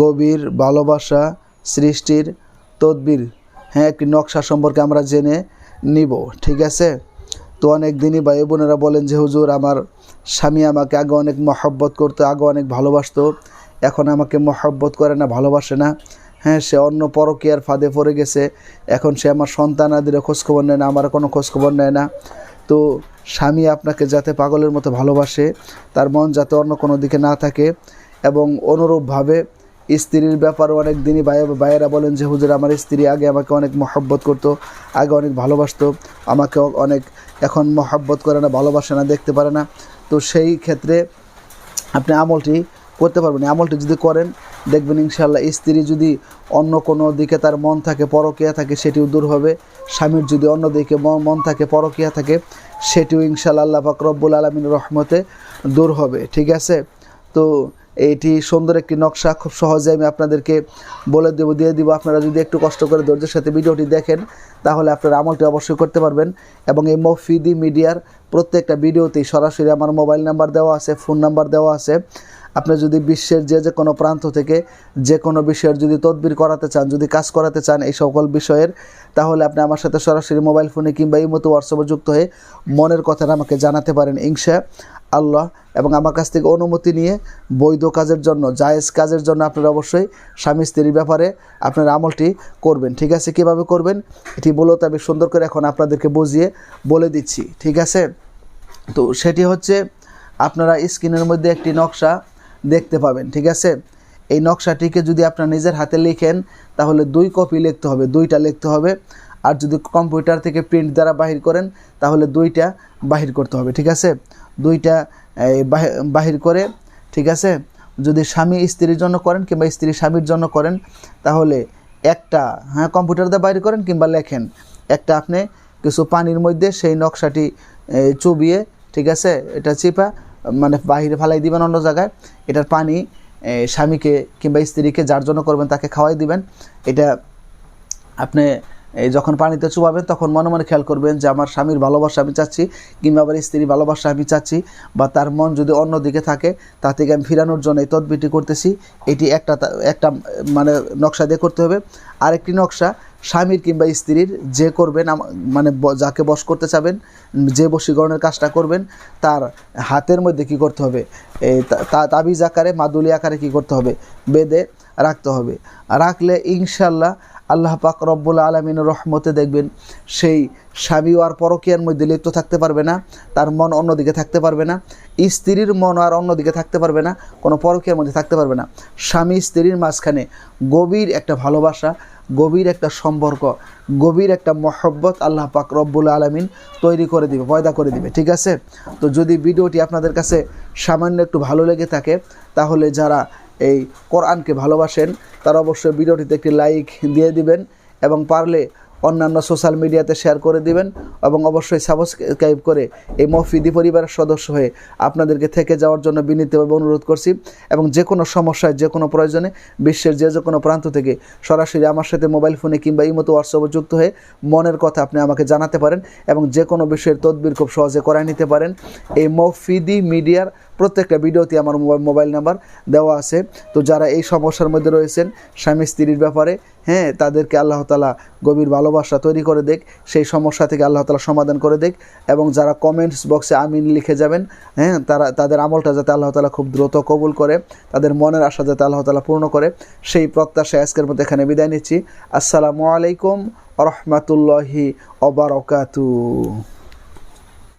গভীর ভালোবাসা সৃষ্টির তদবির। হ্যাঁ একটি নকশা সম্পর্কে আমরা জেনে নিব, ঠিক আছে? তো অনেক দিনই ভাই বোনেরা বলেন যে, হুজুর, আমার স্বামী আমাকে আগে অনেক মহব্বত করতো, আগে অনেক ভালোবাসতো। এখন আমাকে মহব্বত করে না, ভালোবাসে না। হ্যাঁ সে অন্য পরকীয়ার ফাঁদে পড়ে গেছে। এখন সে আমার সন্তান আদিরও খোঁজখবর নেয় না, আমার কোনো খোঁজখবর নেয় না। তো স্বামী আপনাকে যাতে পাগলের মতো ভালোবাসে, তার মন যাতে অন্য কোনো দিকে না থাকে এবং অনুরূপভাবে স্ত্রীর ব্যাপারে অনেক দিনই ভাই ভাইয়েরা বলেন যে, হুজুর, আমার স্ত্রী আগে আমাকে অনেক মহব্বত করতো, আগে অনেক ভালোবাসতো, আমাকে অনেক এখন মহব্বত করে না, ভালোবাসে না, দেখতে পারে না। তো সেই ক্ষেত্রে আপনি আমলটি করতে পারবেন। আমলটি যদি করেন, দেখবেন ইনশাল্লাহ স্ত্রী যদি অন্য কোনো দিকে তার মন থাকে, পরকিয়া থাকে, সেটিও দূর হবে। স্বামীর যদি অন্য দিকে মন থাকে, পরকিয়া থাকে, সেটিও ইনশাল্লাহ আল্লাহ পাক রব্বুল আলমিন রহমতে দূর হবে। ঠিক আছে? তো এইটি সুন্দর একটি নকশা, খুব সহজে আমি আপনাদেরকে বলে দেবো, দিয়ে দিব। আপনারা যদি একটু কষ্ট করে ধৈর্যের সাথে ভিডিওটি দেখেন, তাহলে আপনারা আমলটি অবশ্যই করতে পারবেন। এবং এই মফিদি মিডিয়ার প্রত্যেকটা ভিডিওতেই সরাসরি আমার মোবাইল নাম্বার দেওয়া আছে, ফোন নাম্বার দেওয়া আছে। আপনি যদি বিশ্বের যে যে কোনো প্রান্ত থেকে যে কোনো বিষয়ের যদি তদবির করাতে চান, যদি কাজ করাতে চান এই সকল বিষয়ের, তাহলে আপনি আমার সাথে সরাসরি মোবাইল ফোনে কিংবা এই মতো হোয়াটসঅ্যাপে যুক্ত হয়ে মনের কথাটা আমাকে জানাতে পারেন, ইনশা। আল্লাহ এবং আমার কাছ থেকে অনুমতি নিয়ে বৈধ কাজের জন্য, জায়েজ কাজের জন্য আপনারা অবশ্যই স্বামী স্ত্রীর ব্যাপারে আপনার আমলটি করবেন। ঠিক আছে? কীভাবে করবেন? এটি বলতে আমি সুন্দর করে এখন আপনাদেরকে বুঝিয়ে বলে দিচ্ছি। ঠিক আছে? তো সেটি হচ্ছে আপনারা স্ক্রিনের মধ্যে একটি নকশা দেখতে পাবেন। ঠিক আছে? এই নকশাটিকে যদি আপনার নিজের হাতে লিখেন, তাহলে দুই কপি লিখতে হবে, দুইটা লিখতে হবে। আর যদি কম্পিউটার থেকে প্রিন্ট দ্বারা বাহির করেন, তাহলে দুইটা বাহির করতে হবে, ঠিক আছে? দুইটা বাহির করে, ঠিক আছে? যদি স্বামী স্ত্রীর জন্য করেন কিংবা স্ত্রী স্বামীর জন্য করেন, তাহলে একটা হ্যাঁ কম্পিউটার দিয়ে বাইর করেন কিংবা লেখেন। একটা আপনি কিছু পানির মধ্যে সেই নকশাটি চুবিয়ে, ঠিক আছে? এটা চিপা মানে বাহিরে ফালাই দিবেন অন্য জায়গায়। এটার পানি স্বামীকে কিংবা স্ত্রীকে যার জন্য করবেন তাকে খাওয়াই দিবেন। এটা আপনি এই যখন পানিতে চুবাবেন, তখন মনে মনে খেয়াল করবেন যে আমার স্বামীর ভালোবাসা আমি চাচ্ছি, কিংবা আবার স্ত্রীর ভালোবাসা আমি চাচ্ছি, বা তার মন যদি অন্য দিকে থাকে, তা থেকে আমি ফিরানোর জন্য এই তদবিটি করতেছি। এটি একটা একটা মানে নকশা দিয়ে করতে হবে। আরেকটি নকশা, স্বামীর কিংবা স্ত্রীর যে করবেন মানে যাকে বশ করতে চাবেন, যে বশীকরণের কাজটা করবেন, তার হাতের মধ্যে কি করতে হবে? এই তাবিজ আকারে, মাদুলি আকারে কি করতে হবে? বেদে রাখতে হবে। রাখলে ইনশাল্লাহ আল্লাহ পাক রব্বুল আলমিন রহমতে দেখবেন, সেই স্বামীও আর পরকিয়ার মধ্যে লিপ্ত থাকতে পারবে না, তার মন অন্যদিকে থাকতে পারবে না, স্ত্রীর মন আর অন্যদিকে থাকতে পারবে না, কোনো পরকিয়ার মধ্যে থাকতে পারবে না। স্বামী স্ত্রীর মাঝখানে গভীর একটা ভালোবাসা, গভীর একটা সম্পর্ক, গভীর একটা মহব্বত আল্লাহ পাক রব্বুল আলমিন তৈরি করে দিবে, পয়দা করে দিবে, ঠিক আছে? তো যদি ভিডিওটি আপনাদের কাছে সামান্য একটু ভালো লেগে থাকে, তাহলে যারা এই কোরআনকে ভালোবাসেন তারা অবশ্যই ভিডিওটিতে একটি লাইক দিয়ে দিবেন এবং পারলে অন্যান্য সোশ্যাল মিডিয়াতে শেয়ার করে দিবেন এবং অবশ্যই সাবস্ক্রাইব করে এই মফিদি পরিবারের সদস্য হয়ে আপনাদেরকে থেকে যাওয়ার জন্য বিনীতভাবে অনুরোধ করছি এবং যে কোনো সমস্যায়, যে কোনো প্রয়োজনে বিশ্বের যে যে কোনো প্রান্ত থেকে সরাসরি আমার সাথে মোবাইল ফোনে কিংবা এই মতো হোয়াটসঅ্যাপে যুক্ত হয়ে মনের কথা আপনি আমাকে জানাতে পারেন এবং যে কোনো বিষয়ের তদবির খুব সহজে করায় নিতে পারেন। এই মফিদি মিডিয়ার প্রত্যেকটা ভিডিওতে আমার মোবাইল নাম্বার দেওয়া আছে। তো যারা এই সমস্যার মধ্যে রয়েছেন স্বামী স্ত্রীর ব্যাপারে হ্যাঁ তাদেরকে আল্লাহ তালা গভীর ভালোবাসা তৈরি করে দেখ, সেই সমস্যা থেকে আল্লাহ তালা সমাধান করে দেখ এবং যারা কমেন্টস বক্সে আমিন লিখে যাবেন হ্যাঁ তারা, তাদের আমলটা যাতে আল্লাহ তালা খুব দ্রুত কবুল করে, তাদের মনের আশা যাতে আল্লাহ তালা পূর্ণ করে, সেই প্রত্যাশা আজকের মধ্যে এখানে বিদায় নিচ্ছি। আসসালামু আলাইকুম রহমতুল্লাহি অবরকাতু